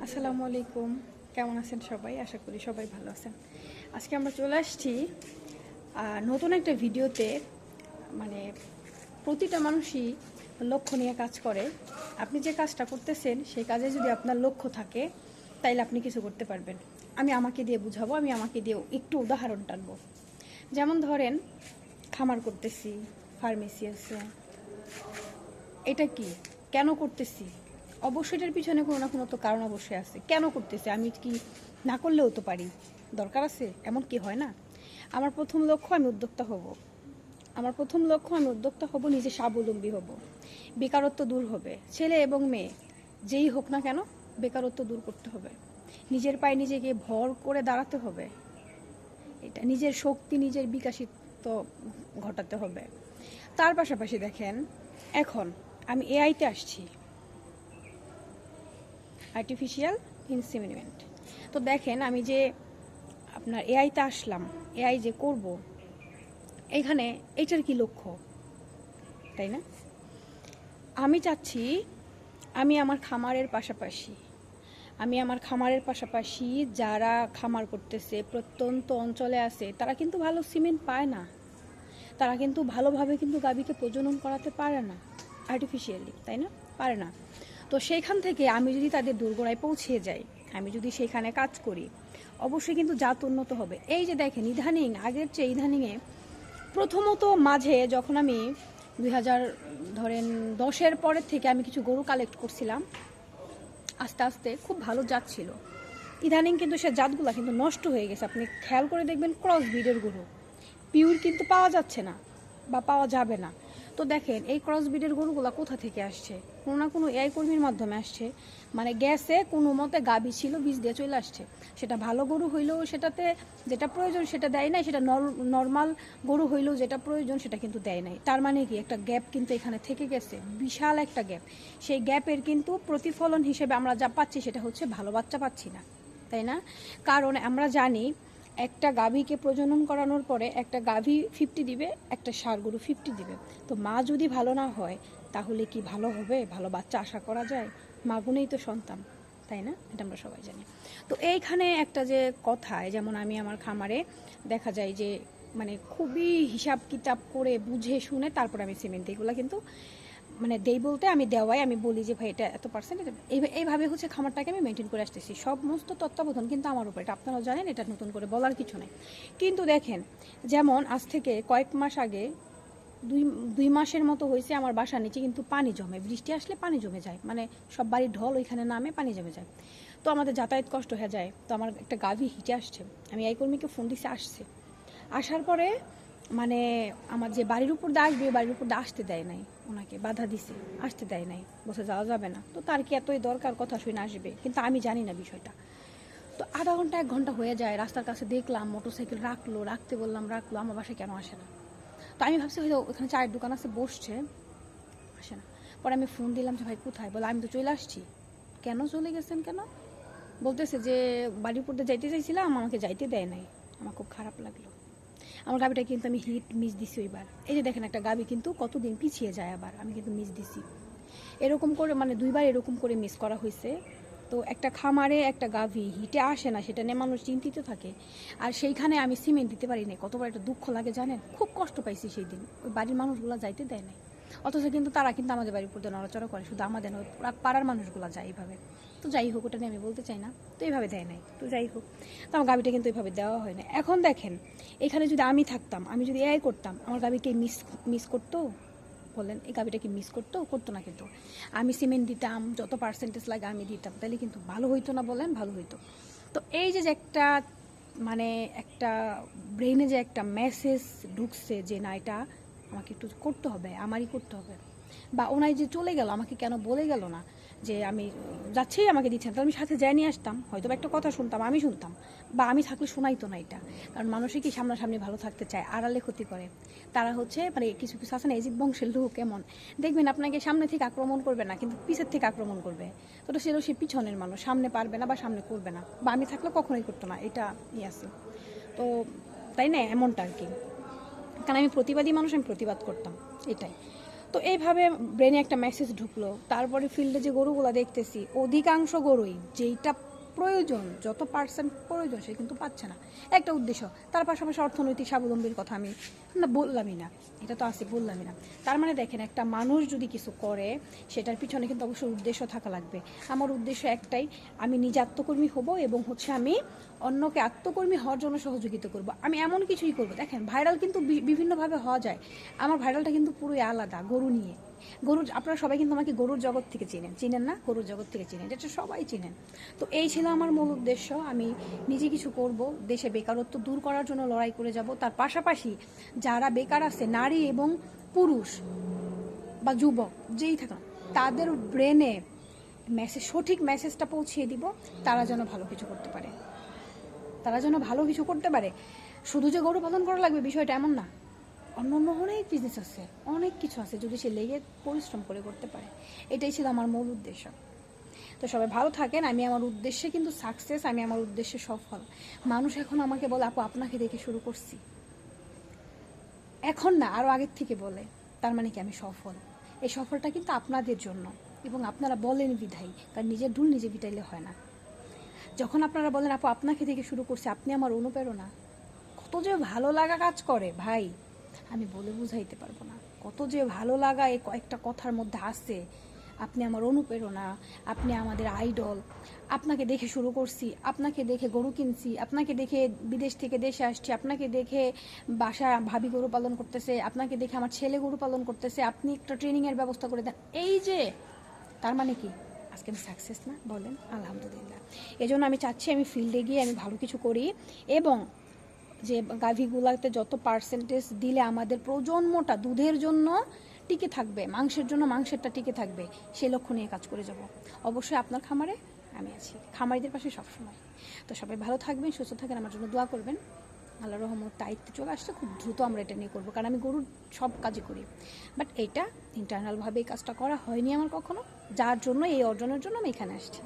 আসসালামু আলাইকুম। কেমন আছেন সবাই? আশা করি সবাই ভালো আছেন। আজকে আমরা চলে আসছি নতুন একটা ভিডিওতে মানে প্রতিটা মানুষই লক্ষ্য নিয়ে কাজ করে। আপনি যে কাজটা করতেছেন, সেই কাজে যদি আপনার লক্ষ্য থাকে, তাইলে আপনি কিছু করতে পারবেন। আমি আমাকে দিয়ে বুঝাবো, আমি আমাকে দিয়ে একটু উদাহরণ টানবো। যেমন ধরেন, খামার করতেছি, ফার্মেসি আছে। এটা কি? কেন করতেছি? অবশ্যই এটার পিছনে কোনো না কোনো তো কারণ অবশ্যই আছে। কেন করতেছে? আমি কি না করলেও তো পারি? দরকার আছে? এমন কি হয় না? আমার প্রথম লক্ষ্য আমি উদ্যোক্তা হব। আমার প্রথম লক্ষ্য আমি উদ্যোক্তা হব, নিজে স্বাবলম্বী হব। বেকারত্ব দূর হবে। ছেলে এবং মেয়ে, যেই হোক না কেন, বেকারত্ব দূর করতে হবে। নিজের পায়ে নিজেকে ভর করে দাঁড়াতে হবে। এটা নিজের শক্তি, নিজের বিকাশিত ঘটাতে হবে। তার পাশাপাশি দেখেন, এখন আমি এআইতে আসছি। আর্টিফিশিয়াল ইনসিমিনেন্ট তো দেখেন আমি যে আপনার এআইতে আসলাম এআই যে করব, এখানে এটার কি লক্ষ্য? তাই না? আমি চাচ্ছি আমি আমার খামারের পাশাপাশি, আমি আমার খামারের পাশাপাশি যারা খামার করতেছে, প্রত্যন্ত অঞ্চলে আছে, তারা কিন্তু ভালো সিমেন্ট পায় না। তারা কিন্তু ভালোভাবে কিন্তু গাভীকে প্রজনন করাতে পারে না আর্টিফিশিয়ালি তাই না? পারে না। তো সেইখান থেকে আমি যদি তাদের দুর্গড়ায় পৌঁছে যাই, আমি যদি সেইখানে কাজ করি, অবশ্যই কিন্তু জাত উন্নত হবে। এই যে দেখেন, ইদানিং, আগের চেয়ে ইদানিংয়ে প্রথমত মাঝে যখন আমি দুই হাজার ধরেন দশের পরের থেকে আমি কিছু গরু কালেক্ট করছিলাম, আস্তে আস্তে খুব ভালো জাত ছিল। ইদানিং কিন্তু সে জাতগুলো কিন্তু নষ্ট হয়ে গেছে। আপনি খেয়াল করে দেখবেন ক্রস ব্রিডের গরু। পিওর কিন্তু পাওয়া যাচ্ছে না বা পাওয়া যাবে না। তো দেখেন, এই ক্রস ব্রিডের গরুগুলো কোথা থেকে আসছে? কোনো না কোনো এআই কর্মীর মাধ্যমে আসছে। মানে গ্যাসে কোনো মতে গাবি ছিল, বীজ দিয়ে চলে আসছে। সেটা ভালো গরু হইলেও সেটাতে যেটা প্রয়োজন সেটা দেয় নাই, সেটা নর্মাল গরু হইলেও যেটা প্রয়োজন সেটা কিন্তু দেয় নাই। তার মানে কি, একটা গ্যাপ কিন্তু এখানে থেকে গেছে, বিশাল একটা গ্যাপ সেই গ্যাপের কিন্তু প্রতিফলন হিসেবে আমরা যা পাচ্ছি সেটা হচ্ছে ভালো বাচ্চা পাচ্ছি না, তাই না? কারণ আমরা জানি একটা গাভীকে প্রজনন করানোর পরে একটা গাভী ফিফটি দিবে, একটা ষাঁড় গরু ফিফটি দিবে। তো মা যদি ভালো না হয়, তাহলে কি ভালো হবে? ভালো বাচ্চা আশা করা যায়? মা গুণেই তো সন্তান, তাই না? এটা আমরা সবাই জানি। তো এইখানে একটা যে কথায় যেমন আমি আমার খামারে দেখা যায় যে মানে খুবই হিসাব কিতাব করে বুঝে শুনে তারপর আমি সিমেন্ট এগুলো কিন্তু মানে দেই বলতে আমি দেওয়াই, আমি বলি যে, ভাই, এটা এত পার্সেন্ট এইভাবে হচ্ছে খামারটাকে আমি মেনটেন করে আসতেছি। সমস্ত তত্ত্বাবধান কিন্তু আমার উপর। এটা আপনারাও জানেন, এটা নতুন করে বলার কিছু নেই। কিন্তু দেখেন, যেমন আজ থেকে কয়েক মাস আগে দুই দুই মাসের মতো হয়েছে আমার বাসার নিচে কিন্তু পানি জমে। বৃষ্টি আসলে পানি জমে যায়। মানে সব বাড়ির ঢল ওইখানে নামে পানি জমে যায়। তো আমাদের যাতায়াত কষ্ট হয়ে যায়। তো আমার একটা গাভী হিটে আসছে। আমি এই কর্মীকে ফোন দিছে, আসছে। আসার পরে মানে আমার যে বাড়ির উপর দিয়ে আসবে, বাড়ির উপর দিয়ে আসতে দেয় নাই। ওনাকে বাধা দিছে। আসতে দেয় নাই। বসে যাওয়া যাবে না। তো তার কি এতই দরকার কথা শুনে আসবে? কিন্তু আমি জানি না বিষয়টা। তো আধা ঘণ্টা, এক ঘণ্টা হয়ে যায়, রাস্তার কাছে দেখলাম, মোটরসাইকেল রাখল, রাখতে বললাম, রাখল, আমার বাসায় কেন আসে না? তো আমি ভাবছি, হয়তো ওখানে চায়ের দোকান আছে, বসছে। আসে না। পরে আমি ফোন দিলাম যে, ভাই, কোথায়? বলে, আমি তো চলে আসছি। কেন চলে গেছেন কেন? বলতেছে যে, বাড়ির পড়তে যাইতে চাইছিলাম, আমাকে যাইতে দেয় নাই। আমার খুব খারাপ লাগল। আমার গাবিটা কিন্তু আমি হিট মিস দিছি ওইবার। এই যে দেখেন একটা গাবি কিন্তু কতদিন পিছিয়ে যায় আবার, আমি কিন্তু মিস দিছি। এরকম করে মানে দুইবার এরকম করে মিস করা হয়েছে। তো একটা খামারে একটা গাভী হিটে আসে না, সেটা নিয়ে মানুষ চিন্তিত থাকে। আর সেইখানে আমি সিমেন্ট দিতে পারি না কতবার একটা দুঃখ লাগে জানেন? খুব কষ্ট পাইছি সেই দিন ওই বাড়ির মানুষগুলো যাইতে দেয় নাই। অথচ কিন্তু তারা কিন্তু আমাদের বাড়ির উপর নড়াচড়া করে, শুধু আমাদের পাড়ার মানুষগুলো যায় এইভাবে। তো যাই হোক, ওটা নিয়ে আমি বলতে চাই না। তো এইভাবে দেয় নাই। তো যাই হোক, তো আমার গাবিটা কিন্তু এইভাবে দেওয়া হয় না এখন দেখেন, এখানে যদি আমি থাকতাম, আমি যদি এআই করতাম, আমার গাবিকে মিস মিস করতো? বলেন, এই গাবিটা কি মিস করতো? করতো না কিন্তু। আমি সিমেন্ট দিতাম, যত পার্সেন্টেজ লাগে আমি দিতাম। তাহলে কিন্তু ভালো হইতো না বলেন, ভালো হইতো। তো এই যে একটা মানে একটা ব্রেনে যে একটা মেসেজ ঢুকছে যে, না, এটা আমাকে একটু করতে হবে, আমারই করতে হবে। বা ওনাই যে চলে গেল, আমাকে কেন বলে গেল না? যে আমি যাচ্ছেই আমাকে দিচ্ছেন তাহলে আমি সাথে যাই নিয়ে আসতাম। হয়তো একটা কথা শুনতাম, আমি শুনতাম। বা আমি থাকলে শোনাইতো না এটা। কারণ মানুষই কি সামনাসামনি ভালো থাকতে চায়? আড়ালে ক্ষতি করে। তারা হচ্ছে মানে কিছু কিছু আছে না এজিদ বংশের লোক কেমন দেখবেন আপনাকে সামনে থেকে আক্রমণ করবে না, কিন্তু পিছের থেকে আক্রমণ করবে। তো সেটা সে পিছনের মানুষ, সামনে পারবে না বা সামনে করবে না। বা আমি থাকলে কখনোই করতো না, এটা ইয়ে আছে। তো তাই না, এমনটা আর কি। কারণ আমি প্রতিবাদী মানুষ, আমি প্রতিবাদ করতাম, এটাই। তো এইভাবে ব্রেনে একটা মেসেজ ঢুকলো। তারপরে ফিল্ডে যে গরুগুলো দেখতেছি অধিকাংশ গরুই যেইটা প্রয়োজন, যত পার্সেন্ট প্রয়োজন সে কিন্তু পাচ্ছে না। একটা উদ্দেশ্য, তার পাশাপাশি অর্থনৈতিক স্বাবলম্বীর কথা আমি না বললামই না, এটা তো আছে, বললামই না। তার মানে দেখেন, একটা মানুষ যদি কিছু করে, সেটার পিছনে কিন্তু অবশ্যই উদ্দেশ্য থাকা লাগবে। আমার উদ্দেশ্য একটাই, আমি নিজে আত্মকর্মী হব এবং হচ্ছে আমি অন্যকে আত্মকর্মী হওয়ার জন্য সহযোগিতা করব। আমি এমন কিছুই করব। দেখেন ভাইরাল কিন্তু বিভিন্নভাবে হওয়া যায়। আমার ভাইরালটা কিন্তু পুরোই আলাদা, গরু নিয়ে। গরুর আপনারা সবাই কিন্তু আমাকে গরুর জগৎ থেকে চিনেন। চিনেন না? গরুর জগৎ থেকে চিনেন। এটা সবাই চিনেন। তো এই ছিল আমার মূল উদ্দেশ্য। আমি নিজে কিছু করব। দেশে বেকারত্ব দূর করার জন্য লড়াই করে যাব। তার পাশাপাশি যারা বেকার আছে, নারী এবং পুরুষ বা যুবক, যেই থাকুন তাদের ব্রেনে মেসেজ সঠিক মেসেজটা পৌঁছিয়ে দিব। তারা যেন ভালো কিছু করতে পারে। তারা যেন ভালো কিছু করতে পারে। শুধু যে গরু পালন করা লাগবে, বিষয়টা এমন না। অন্য অনেক বিজনেস আছে, অনেক কিছু আছে যদি সে লেগে পরিশ্রম করে করতে পারে। এটাই ছিল আমার মূল উদ্দেশ্য। তো সবাই ভালো থাকেন, আমি আমার উদ্দেশ্যে কিন্তু সাকসেস আমি আমার উদ্দেশ্যে সফল। মানুষ এখন আমাকে বলে, আপু, আপনাকে দেখে শুরু করছি। এখন না আরও আগের থেকে বলে, তার মানে কি আমি সফল? এই সফলটা কিন্তু আপনাদের জন্য, এবং আপনারা বলেন বিধাই কারণ নিজের ঢুল নিজে বিটাইলে হয় না। যখন আপনারা বলেন, আপু, আপনাকে থেকে শুরু করছি, আপনি আমার অনুপ্রেরণা। কত যে ভালো লাগা কাজ করে, ভাই। আমি বলে বুঝাইতে পারব না। কত যে ভালো লাগা এই কয়েকটা কথার মধ্যে আসছে। আপনি আমার অনুপ্রেরণা, আপনি আমাদের আইডল। আপনাকে দেখে শুরু করছি, আপনাকে দেখে গরু কিনছি, আপনাকে দেখে বিদেশ থেকে দেশে আসছি, আপনাকে দেখে বাসা ভাবি গরু পালন করতেছে, আপনাকে দেখে আমার ছেলে গরু পালন করতেছে, আপনি একটা ট্রেনিংয়ের ব্যবস্থা করে দেন। এই যে, তার মানে কি? আজকে আমি সাকসেস না? বলেন, আলহামদুলিল্লাহ। এই জন্য আমি চাচ্ছি আমি ফিল্ডে গিয়ে আমি ভালো কিছু করি এবং যে গাভীগুলাতে যত পার্সেন্টেজ দিলে আমাদের প্রজন্মটা দুধের জন্য টিকে থাকবে, মাংসের জন্য মাংসেরটা টিকে থাকবে সেই লক্ষ্য নিয়ে কাজ করে যাব। অবশ্যই আপনার খামারে আমি আছি। খামারিদের পাশে সবসময়। তো সবাই ভালো থাকবেন, সুস্থ থাকেন আমার জন্য দোয়া করবেন। আল্লাহ রহমত দায়িত্ব চলে আসছে, খুব দ্রুত আমরা এটা নিয়ে করব, কারণ আমি গরুর সব কাজই করি। বাট এটা ইন্টারনালভাবে এই কাজটা করা হয়নি আমার কখনো। যার জন্য এই অর্জনের জন্য আমি এখানে আসছি।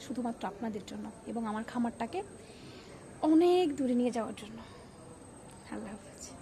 শুধুমাত্র আপনাদের জন্য এবং আমার খামারটাকে অনেক দূরে নিয়ে যাওয়ার জন্য। আল্লাহ হাফেজ।